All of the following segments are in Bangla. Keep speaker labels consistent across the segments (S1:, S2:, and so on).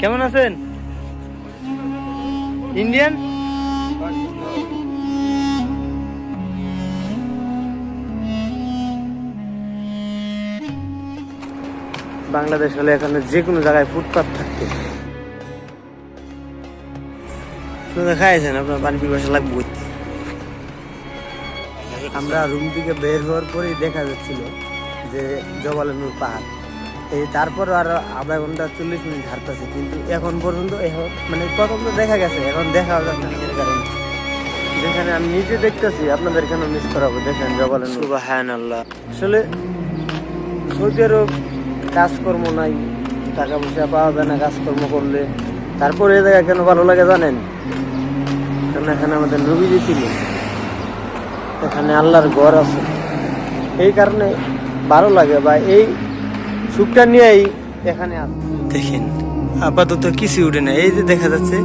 S1: কেমন আছেন? ইন্ডিয়ান? বাংলাদেশ হলে এখানে যে কোনো জায়গায় ফুটপাত থাকতো। খাইছেন, আপনার পানি পিপাসা লাগবে আমরা রুম থেকে বের হওয়ার পরেই দেখা যাচ্ছিল যে জবালানুর পাহাড়। এই তারপর আর আধা ঘণ্টা চল্লিশ মিনিট হাঁটতেছে কিন্তু এখন পর্যন্ত এখন মানে প্রথম তো দেখা গেছে এখন দেখা যাচ্ছে না এর কারণে। যেখানে আমি নিজে দেখতেছি আপনাদের কেন মিস করাবো? দেখেন জবালান সুবাহান আল্লাহ আসলে সৌদি আরব কাজকর্ম নাই টাকা পয়সা পাওয়া যায় না কাজকর্ম করলে। তারপরে এই জায়গা কেন ভালো লাগে জানেন? কারণ এখানে আমাদের নবীজি ছিল এখানে আল্লাহর ঘর আছে। এই কারণে ভালো লাগে বা এই সুখটা নিয়েই এখানে দেখেন আপাতত কিছু উঠে না এই যে দেখা যাচ্ছে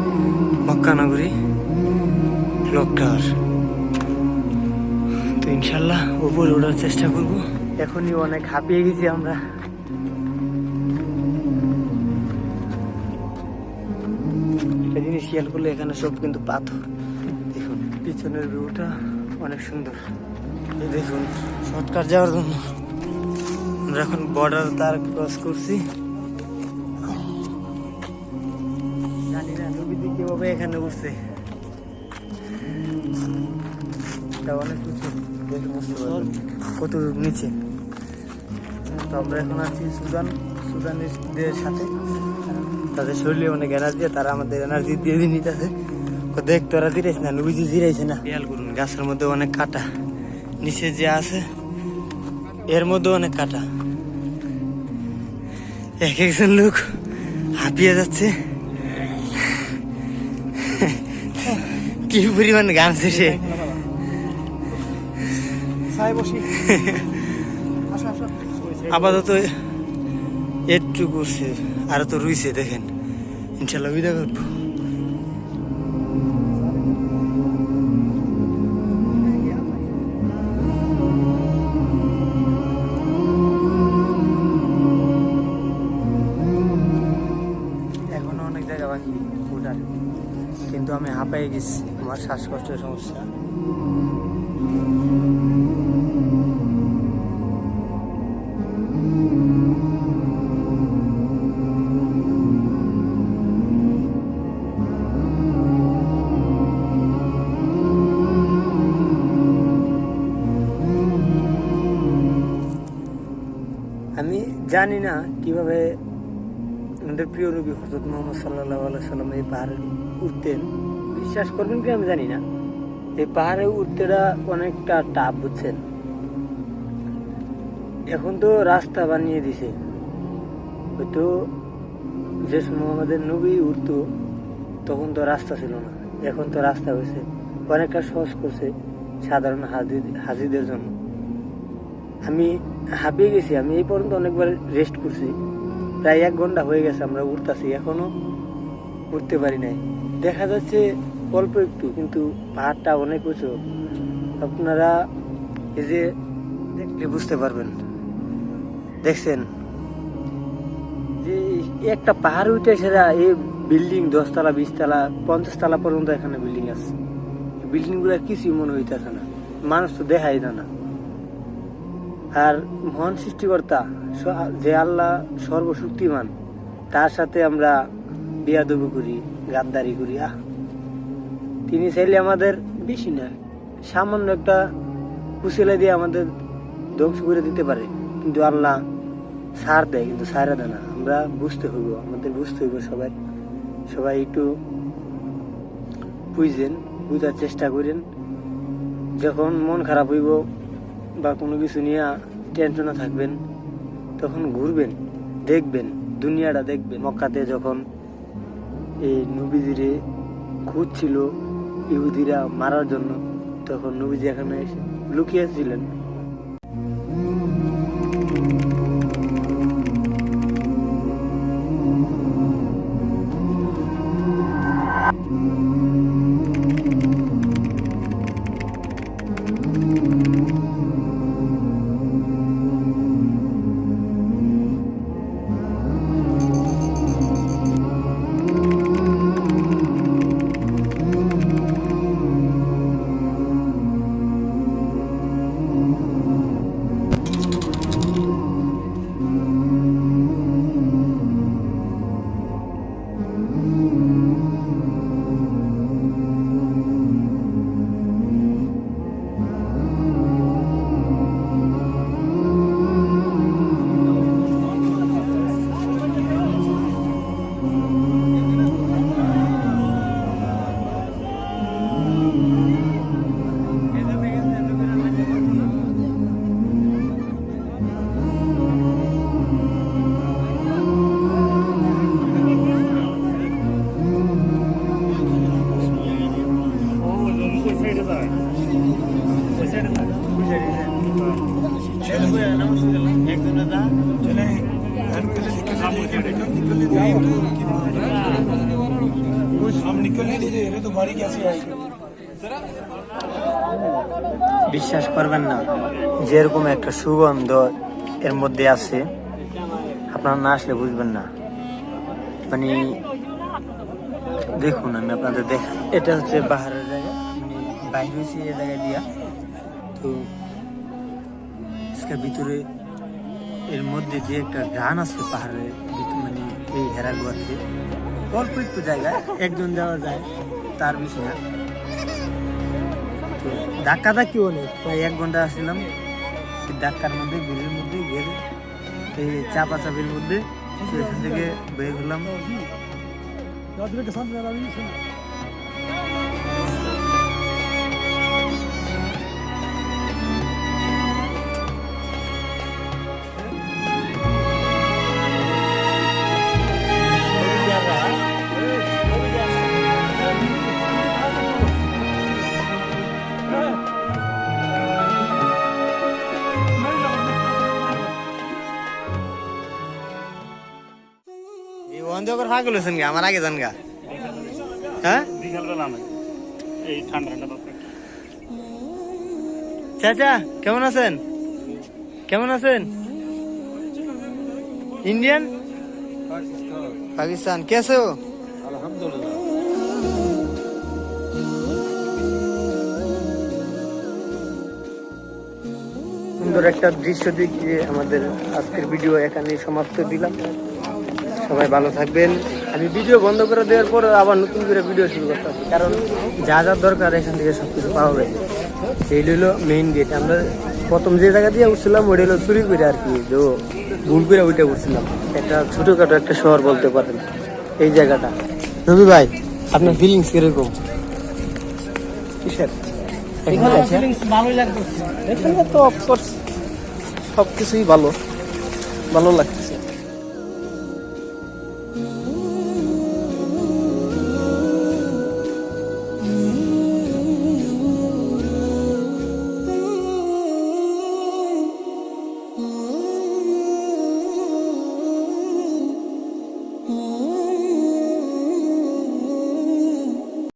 S1: মক্কা নগরী ক্লক টাওয়ার তো ইনশাল্লাহ উপরে ওঠার চেষ্টা করব। এখনই অনেক হাঁপিয়ে গেছি আমরা। জিনিস খেয়াল করলে এখানে সব কিন্তু পাথর। দেখুন পিছনের ভিউটা। অনেক সুন্দর। দেখুন শর্টকাট যাওয়ার জন্য। আমরা এখন বর্ডার তার ক্রস করছি। জানি না নবীদি কীভাবে এখানে উঠছে এটা অনেক কিছু দেখে বুঝতে পারবেন কত নিচে। আমরা এখন আছি সুদান সুদানের সাথে। তাদের শরীরে অনেক এনার্জি তারা আমাদের এনার্জি দিয়ে দিয়ে নিতেছে। দেখ তোরা জিরাইছে না নবীজি জিরাইছে না। খেয়াল করুন গাছের মধ্যে অনেক কাটা নিচে যে আছে এর মধ্যে অনেক কাটা। এক একজন লোক হাঁপিয়ে যাচ্ছে। কি পরিমাণ গান সে? আপাতত একটু করছে আর তো রুইছে দেখেন। ইনশাল্লাহ বিদা করব। কিন্তু আমি হাঁপাই গেছি। আমার শ্বাসকষ্টের সমস্যা। আমি জানি না কীভাবে আমাদের প্রিয় নবী হজরত মোহাম্মদ সাল্লাহ সাল্লাম এই পাহাড়ে উঠতেন বিশ্বাস করবেন কি আমি জানি না। এই পাহাড়ে উঠতেটা অনেকটা টাপ বুঝছেন? এখন তো রাস্তা বানিয়ে দিছে। হয়তো যে সময় আমাদের নবী উঠতো, তখন তো রাস্তা ছিল না। এখন তো রাস্তা হয়েছে। অনেকটা সহজ করছে সাধারণ হাজি হাজিদের জন্য। আমি হাঁপিয়ে গেছি। আমি এই পর্যন্ত অনেকবার রেস্ট করছি। প্রায় এক ঘণ্টা হয়ে গেছে আমরা উঠতেছি। এখনও উঠতে পারি নাই। দেখা যাচ্ছে অল্প একটু, কিন্তু পাহাড়টা অনেক উঁচু। আপনারা এই যে দেখলে বুঝতে পারবেন। দেখছেন? যে একটা পাহাড় উঠে সেরা এই বিল্ডিং দশতলা, বিশতলা পঞ্চাশ তলা পর্যন্ত এখানে বিল্ডিং আছে। বিল্ডিংগুলো কিছুই মনে হইতেছে না। মানুষ তো দেখাই না আর মহান সৃষ্টিকর্তা যে আল্লাহ সর্বশক্তিমান, তার সাথে আমরা বিয়াদবি করি। গাদ্দারি করি আহ তিনি চাইলে আমাদের বেশি না সামান্য একটা কুশিলা দিয়ে আমাদের ধ্বংস করে দিতে পারে। কিন্তু আল্লাহ সার দেয়, কিন্তু সারা দেয় না। আমরা বুঝতে হইব, আমাদের বুঝতে হইব সবাই। সবাই একটু বুঝছেন বুঝার চেষ্টা করেন। যখন মন খারাপ হইব বা কোনো কিছু নিয়ে টেনশনে থাকবেন, তখন ঘুরবেন, দেখবেন, দুনিয়াটা দেখবেন। মক্কাতে যখন এই নবীজিরে খুঁজছিল ইহুদিরা মারার জন্য তখন নবীজি এখানে এসে লুকিয়েছিলেন
S2: mm -hmm.
S1: বিশ্বাস করবেন না, যেরকম একটা সুগন্ধ এর মধ্যে আছে, আপনারা না আসলে বুঝবেন না। মানে দেখুন, আমি আপনাদের দেখ এটা হচ্ছে মানে বাইর হয়েছি এ দিয়া। তো ইসকার ভিতরে এর মধ্যে যে একটা গান আছে পাহাড়ে ভিতরে মানে এই হেরাগুয়াতে অল্প একটু জায়গা, একজন যাওয়া যায়, তার বেশি না। তো ধাক্কা ধাক্কি অনেক প্রায় এক ঘণ্টা আসছিলাম। ধাক্কার মধ্যে, গেলের মধ্যে গেলে এই চাপা চাপির মধ্যে সেখান থেকে বের হলাম। এই করে ফাঁক লইছেন গা আমার আগে যান গা হ্যাঁ? চাচা, কেমন আছেন? কেমন আছেন? ইন্ডিয়ান? পাকিস্তান। কেসে हो সুন্দর একটা দৃশ্য দেখিয়ে আমাদের আজকের ভিডিও এখানে সমাপ্ত দিলাম। সবাই ভালো থাকবেন। আমি ভিডিও বন্ধ করে দেওয়ার পর আবার নতুন করে ভিডিও শুরু করতে হবে কারণ যা যা দরকার এখান থেকে সব কিছু পাওয়া যায়। এই হলো মেইন গেট আমরা প্রথম যে জায়গা দিয়ে উঠছিলাম ওইটা হলো চুরি করে আর কি যে ভুল করে ওইটা উঠছিলাম। একটা ছোটোখাটো একটা শহর বলতে পারেন এই জায়গাটা। রবি ভাই আপনার ফিলিংস কীরকম? কিসের? এখানে এখানে তো অফকোর্স সব কিছুই ভালো। ভালো লাগছে